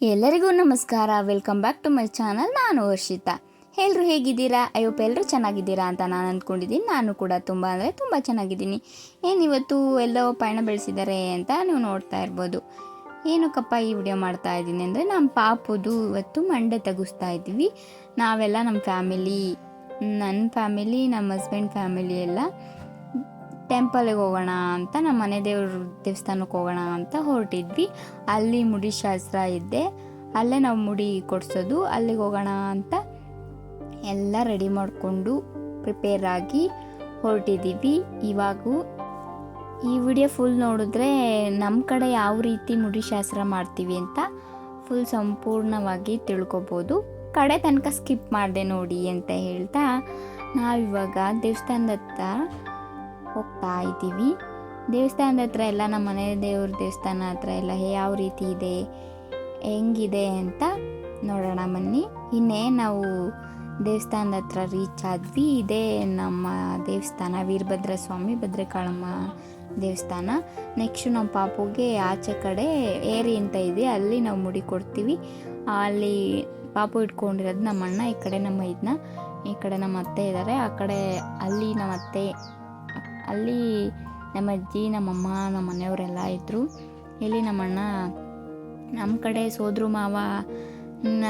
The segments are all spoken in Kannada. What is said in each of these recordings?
ಎಲ್ಲರಿಗೂ ನಮಸ್ಕಾರ. Welcome back to my channel ನಾನು ವರ್ಷಿತಾ. ಎಲ್ಲರೂ ಹೇಗಿದ್ದೀರಾ? ಅಯ್ಯಪ್ಪ ಎಲ್ಲರೂ ಚೆನ್ನಾಗಿದ್ದೀರಾ ಅಂತ ನಾನು ಅಂದ್ಕೊಂಡಿದ್ದೀನಿ ನಾನು ಕೂಡ ತುಂಬ ಅಂದರೆ ತುಂಬ ಚೆನ್ನಾಗಿದ್ದೀನಿ. ಏನು ಇವತ್ತು ಎಲ್ಲೋ ಪಯಣ ಬೆಳೆಸಿದ್ದಾರೆ ಅಂತ ನೀವು ನೋಡ್ತಾ ಇರ್ಬೋದು. ಏನಕ್ಕಪ್ಪ ಈ ವಿಡಿಯೋ ಮಾಡ್ತಾ ಇದ್ದೀನಿ ಅಂದರೆ ನಮ್ಮ ಪಾಪುದು ಇವತ್ತು ಮಂಡೆ ತೆಗಿಸ್ತಾ ಇದ್ದೀವಿ. ನಾವೆಲ್ಲ ನಮ್ಮ ಫ್ಯಾಮಿಲಿ ನನ್ನ ಫ್ಯಾಮಿಲಿ ನಮ್ಮ ಹಸ್ಬೆಂಡ್ ಫ್ಯಾಮಿಲಿ ಎಲ್ಲ ಟೆಂಪಲ್ಗೆ ಹೋಗೋಣ ಅಂತ, ನಮ್ಮ ಮನೆ ದೇವ್ರ ದೇವಸ್ಥಾನಕ್ಕೆ ಹೋಗೋಣ ಅಂತ ಹೊರಟಿದ್ವಿ. ಅಲ್ಲಿ ಮುಡಿ ಶಾಸ್ತ್ರ ಇದ್ದೆ ಅಲ್ಲೇ ನಾವು ಮುಡಿ ಕೊಡಿಸೋದು. ಅಲ್ಲಿಗೆ ಹೋಗೋಣ ಅಂತ ಎಲ್ಲ ರೆಡಿ ಮಾಡಿಕೊಂಡು ಪ್ರಿಪೇರ್ ಆಗಿ ಹೊರಟಿದ್ದೀವಿ. ಇವಾಗೂ ಈ ವಿಡಿಯೋ ಫುಲ್ ನೋಡಿದ್ರೆ ನಮ್ಮ ಕಡೆ ಯಾವ ರೀತಿ ಮುಡಿ ಶಾಸ್ತ್ರ ಮಾಡ್ತೀವಿ ಅಂತ ಫುಲ್ ಸಂಪೂರ್ಣವಾಗಿ ತಿಳ್ಕೊಬೋದು. ಕಡೆ ತನಕ ಸ್ಕಿಪ್ ಮಾಡಿದೆ ನೋಡಿ ಅಂತ ಹೇಳ್ತಾ, ನಾವಿವಾಗ ದೇವಸ್ಥಾನದ ಹತ್ರ ಹೋಗ್ತಾ ಇದ್ದೀವಿ. ದೇವಸ್ಥಾನದ ಹತ್ರ ಎಲ್ಲ ನಮ್ಮ ಮನೆ ದೇವ್ರ ದೇವಸ್ಥಾನ ಹತ್ರ ಎಲ್ಲ ಯಾವ ರೀತಿ ಇದೆ, ಹೆಂಗಿದೆ ಅಂತ ನೋಡೋಣ ಬನ್ನಿ. ಇನ್ನೇ ನಾವು ದೇವಸ್ಥಾನದ ಹತ್ರ ರೀಚ್ ಆದ್ವಿ. ಇದೇ ನಮ್ಮ ದೇವಸ್ಥಾನ ವೀರಭದ್ರ ಸ್ವಾಮಿ ಭದ್ರಕಾಳಮ್ಮ ದೇವಸ್ಥಾನ. ನೆಕ್ಸ್ಟ್ ನಮ್ಮ ಪಾಪುಗೆ ಆಚೆ ಕಡೆ ಏರಿ ಅಂತ ಇದೆ. ಅಲ್ಲಿ ನಾವು ಮುಡಿ ಕೊಡ್ತೀವಿ. ಅಲ್ಲಿ ಪಾಪು ಇಟ್ಕೊಂಡಿರೋದು ನಮ್ಮ ಅಣ್ಣ ಈ ಕಡೆ ನಮ್ಮ ಇದನ್ನ ಈ ಕಡೆ ನಮ್ಮ ಅತ್ತೆ ಇದ್ದಾರೆ ಆ ಕಡೆ ಅಲ್ಲಿ ನಮ್ಮ ಅತ್ತೆ ಅಲ್ಲಿ ನಮ್ಮ ಅಜ್ಜಿ ನಮ್ಮಮ್ಮ ನಮ್ಮ ಮನೆಯವರೆಲ್ಲ ಇದ್ದರು ಇಲ್ಲಿ ನಮ್ಮಣ್ಣ ನಮ್ಮ ಕಡೆ ಸೋದ್ರು ಮಾವ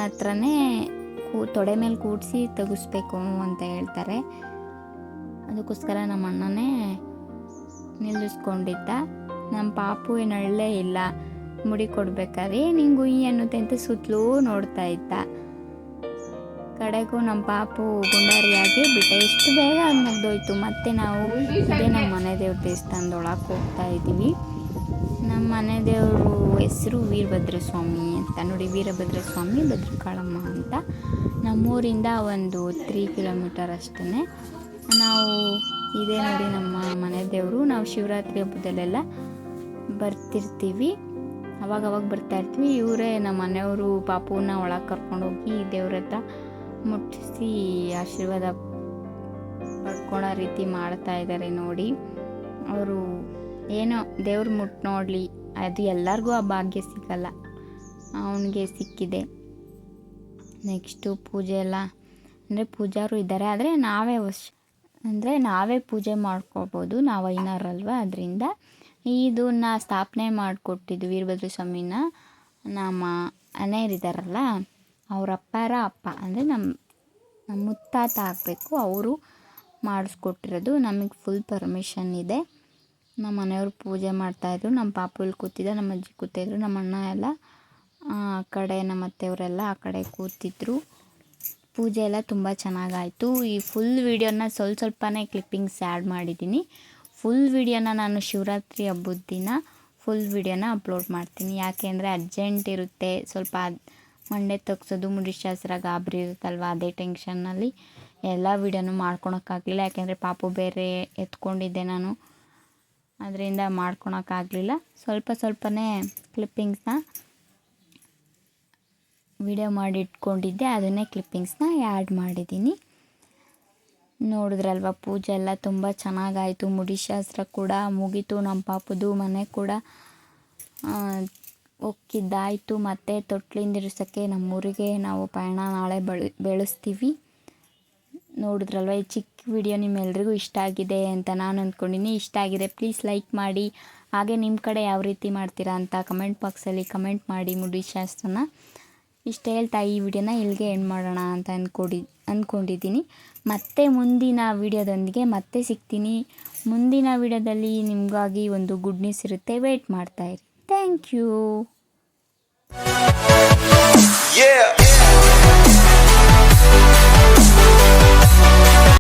ಹತ್ರನೇ ಕೂ, ತೊಡೆ ಮೇಲೆ ಕೂಡಿಸಿ ತೆಗಿಸ್ಬೇಕು ಅಂತ ಹೇಳ್ತಾರೆ. ಅದಕ್ಕೋಸ್ಕರ ನಮ್ಮ ಅಣ್ಣನೇ ನಿಲ್ಲಿಸ್ಕೊಂಡಿದ್ದ. ನಮ್ಮ ಪಾಪು ಏನು ಅಳ್ಳೇ ಇಲ್ಲ. ಮುಡಿ ಕೊಡ್ಬೇಕಾದ್ರೆ ನಿಂಗೆ ಅನ್ನುತ್ತೆ ಅಂತ ಸುತ್ತಲೂ ನೋಡ್ತಾ ಇದ್ದ. ಕಡೆಗೂ ನಮ್ಮ ಪಾಪು ಗುಂಡಾರಿಯಾಗಿ ಬಿಟ್ಟೆ. ಎಷ್ಟು ಬೇಗ ಅದು ಮುಗ್ದೋಯ್ತು. ಮತ್ತೆ ನಾವು ಇದೇ ನಮ್ಮ ಮನೆ ದೇವ್ರ ದೇವಸ್ಥಾನದೊಳಗೆ ಹೋಗ್ತಾ ಇದ್ದೀವಿ. ನಮ್ಮ ಮನೆ ದೇವರು ಹೆಸರು ವೀರಭದ್ರ ಸ್ವಾಮಿ ಅಂತ. ನೋಡಿ ವೀರಭದ್ರ ಸ್ವಾಮಿ ಭದ್ರಕಾಳಮ್ಮ ಅಂತ. ನಮ್ಮೂರಿಂದ ಒಂದು ತ್ರೀ ಕಿಲೋಮೀಟರ್ ಅಷ್ಟೇ ನಾವು ಇದೇ ನೋಡಿ ನಮ್ಮ ಮನೆ ದೇವರು. ನಾವು ಶಿವರಾತ್ರಿ ಹಬ್ಬದಲ್ಲೆಲ್ಲ ಬರ್ತಿರ್ತೀವಿ. ಅವಾಗ ಅವಾಗ ಬರ್ತಾ ಇರ್ತೀವಿ. ಇವರೇ ನಮ್ಮ ಮನೆಯವರು ಪಾಪುನ ಒಳಗೆ ಕರ್ಕೊಂಡೋಗಿ ದೇವ್ರ ಹತ್ರ ಮುಟ್ಟಿಸಿ ಆಶೀರ್ವಾದ ಪಡ್ಕೊಳ್ಳೋ ರೀತಿ ಮಾಡ್ತಾ ಇದ್ದಾರೆ ನೋಡಿ. ಅವರು ಏನೋ ದೇವ್ರ ಮುಟ್ಟು ನೋಡಲಿ, ಅದು ಎಲ್ಲರಿಗೂ ಆ ಭಾಗ್ಯ ಸಿಗಲ್ಲ. ಅವನಿಗೆ ಸಿಕ್ಕಿದೆ. ನೆಕ್ಸ್ಟು ಪೂಜೆ ಎಲ್ಲ, ಅಂದರೆ ಪೂಜಾರು ಇದ್ದಾರೆ ಆದರೆ ನಾವೇ ವಶ್ ಅಂದರೆ ನಾವೇ ಪೂಜೆ ಮಾಡ್ಕೋಬೋದು, ನಾವು ಐನಾರಲ್ವ ಅದರಿಂದ ಇದನ್ನ ಸ್ಥಾಪನೆ ಮಾಡಿಕೊಟ್ಟಿದ್ದು ವೀರಭದ್ರ ಸ್ವಾಮಿನ ನಮ್ಮ ಅನೆಯರಿದ್ದಾರಲ್ಲ ಅವ್ರ ಅಪ್ಪಾರ ಅಪ್ಪ. ಅಂದರೆ ನಮ್ಮ ನಮ್ಮ ಮುತ್ತಾತ ಆಗಬೇಕು. ಅವರು ಮಾಡಿಸ್ಕೊಟ್ಟಿರೋದು ನಮಗೆ ಫುಲ್ ಪರ್ಮಿಷನ್ ಇದೆ. ನಮ್ಮ ಮನೆಯವರು ಪೂಜೆ ಮಾಡ್ತಾಯಿದ್ರು ನಮ್ಮ ಪಾಪು ಇಲ್ಲಿ ಕೂತಿದ್ದ, ನಮ್ಮ ಅಜ್ಜಿ ಕೂತಿದ್ರು ನಮ್ಮ ಅಣ್ಣ ಎಲ್ಲ, ಆ ಕಡೆ, ನಮ್ಮ ಅತ್ತೆಯವರೆಲ್ಲ ಆ ಕಡೆ ಕೂತಿದ್ರು. ಪೂಜೆ ಎಲ್ಲ ತುಂಬ ಚೆನ್ನಾಗಾಯಿತು. ಈ ಫುಲ್ ವೀಡಿಯೋನ ಸ್ವಲ್ಪ ಸ್ವಲ್ಪನೇ ಕ್ಲಿಪ್ಪಿಂಗ್ಸ್ ಆ್ಯಡ್ ಮಾಡಿದ್ದೀನಿ. ಫುಲ್ ವೀಡಿಯೋನ ನಾನು ಶಿವರಾತ್ರಿ ಹಬ್ಬದ ದಿನ ಫುಲ್ ವೀಡಿಯೋನ ಅಪ್ಲೋಡ್ ಮಾಡ್ತೀನಿ. ಯಾಕೆ ಅಂದರೆ ಅರ್ಜೆಂಟ್ ಇರುತ್ತೆ. ಸ್ವಲ್ಪ ಮಂಡೆ ತೆಗ್ಸೋದು ಮುಡಿಶಾಸ್ತ್ರ ಗಾಬರಿ ಇರುತ್ತಲ್ವ? ಅದೇ ಟೆನ್ಷನ್ನಲ್ಲಿ ಎಲ್ಲ ವೀಡಿಯೋನು ಮಾಡ್ಕೊಳಕ್ಕಾಗಲಿಲ್ಲ. ಯಾಕೆಂದರೆ ಪಾಪು ಬೇರೆ ಎತ್ಕೊಂಡಿದ್ದೆ ನಾನು. ಅದರಿಂದ ಮಾಡ್ಕೊಳಕ್ಕಾಗಲಿಲ್ಲ. ಸ್ವಲ್ಪ ಸ್ವಲ್ಪನೇ ಕ್ಲಿಪ್ಪಿಂಗ್ಸ್ನ ವಿಡಿಯೋ ಮಾಡಿ ಇಟ್ಕೊಂಡಿದ್ದೆ ಅದನ್ನೇ ಕ್ಲಿಪ್ಪಿಂಗ್ಸ್ನ ಆ್ಯಡ್ ಮಾಡಿದ್ದೀನಿ. ನೋಡಿದ್ರಲ್ವ, ಪೂಜೆ ಎಲ್ಲ ತುಂಬ ಚೆನ್ನಾಗಾಯಿತು. ಮುಡಿಶಾಸ್ತ್ರ ಕೂಡ ಮುಗೀತು. ನಮ್ಮ ಪಾಪದು ಮನೆ ಕೂಡ ಒಕ್ಕಿದ್ದಾಯಿತು. ಮತ್ತು ತೊಟ್ಲಿಂದಿರ್ಸೋಕ್ಕೆ ನಮ್ಮೂರಿಗೆ ನಾವು ಪಯಣ ನಾಳೆ ಬೆಳೆ, ಬೆಳೆಸ್ತೀವಿ. ನೋಡಿದ್ರಲ್ವ, ಈ ಚಿಕ್ಕ ವಿಡಿಯೋ ನಿಮ್ಮೆಲ್ರಿಗೂ ಇಷ್ಟ ಆಗಿದೆ ಅಂತ ನಾನು ಅಂದ್ಕೊಂಡಿನಿ. ಇಷ್ಟ ಆಗಿದೆ, ಪ್ಲೀಸ್ ಲೈಕ್ ಮಾಡಿ. ಹಾಗೆ ನಿಮ್ಮ ಕಡೆ ಯಾವ ರೀತಿ ಮಾಡ್ತೀರಾ ಅಂತ ಕಮೆಂಟ್ ಬಾಕ್ಸಲ್ಲಿ ಕಮೆಂಟ್ ಮಾಡಿ ಮುಡಿ ಶಾಸ್ತ್ರನ. ಇಷ್ಟು ಹೇಳ್ತಾ ಈ ವಿಡಿಯೋನ ಇಲ್ಲಿಗೆ ಎಂಡ್ ಮಾಡೋಣ ಅಂತ ಅಂದ್ಕೊಡಿ ಅಂದ್ಕೊಂಡಿದ್ದೀನಿ ಮತ್ತೆ ಮುಂದಿನ ವಿಡಿಯೋದೊಂದಿಗೆ ಮತ್ತೆ ಸಿಗ್ತೀನಿ. ಮುಂದಿನ ವಿಡಿಯೋದಲ್ಲಿ ನಿಮಗಾಗಿ ಒಂದು ಗುಡ್ ನ್ಯೂಸ್ ಇರುತ್ತೆ. ವೇಟ್ ಮಾಡ್ತಾಯಿರಿ Thank you. Yeah.